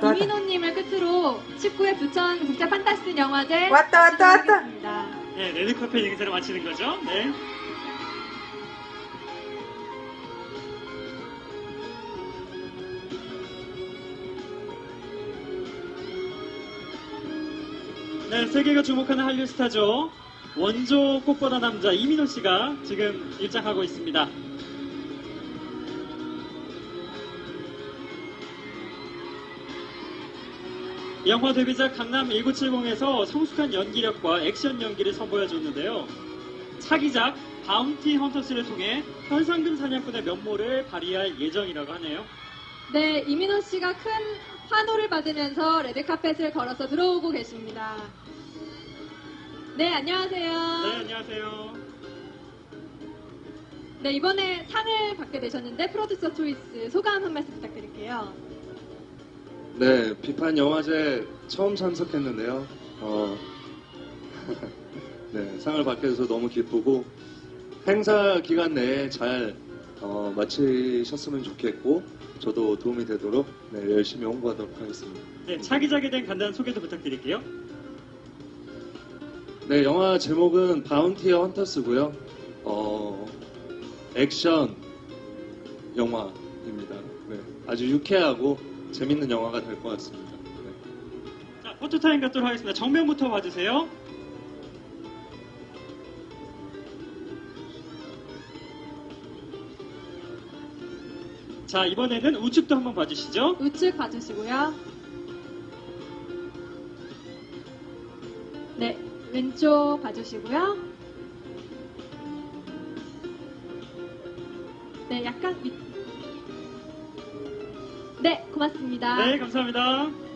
왔다, 왔다. 이민호님을 끝으로 19회 부천 국제 판타스틱 영화제 왔다, 왔다, 왔다. 진행하겠습니다. 네, 레드카페 행사를 마치는 거죠. 네. 네, 세계가 주목하는 한류 스타죠. 원조 꽃보다 남자 이민호 씨가 지금 입장하고 있습니다. 영화 데뷔작 강남 1970에서 성숙한 연기력과 액션 연기를 선보여줬는데요. 차기작 바운티 헌터스를 통해 현상금 사냥꾼의 면모를 발휘할 예정이라고 하네요. 네, 이민호 씨가 큰 환호를 받으면서 레드카펫을 걸어서 들어오고 계십니다. 네, 안녕하세요. 네, 안녕하세요. 네, 이번에 상을 받게 되셨는데 프로듀서 초이스 소감 한 말씀 부탁드릴게요. 네, 비판 영화제 처음 참석했는데요. 어, 네, 상을 받게 돼서 너무 기쁘고 행사 기간 내에 잘 어, 마치셨으면 좋겠고 저도 도움이 되도록 네, 열심히 홍보하도록 하겠습니다. 네, 차기작에 대한 간단한 소개도 부탁드릴게요. 네, 영화 제목은 바운티어 헌터스고요. 어, 액션 영화입니다. 네, 아주 유쾌하고 재밌는 영화가 될 것 같습니다. 네. 자, 포토타임 갖도록 하겠습니다. 정면부터 봐주세요. 자, 이번에는 우측도 한번 봐주시죠. 우측 봐주시고요. 네, 왼쪽 봐주시고요. 네, 약간 밑. 네, 고맙습니다. 네, 감사합니다.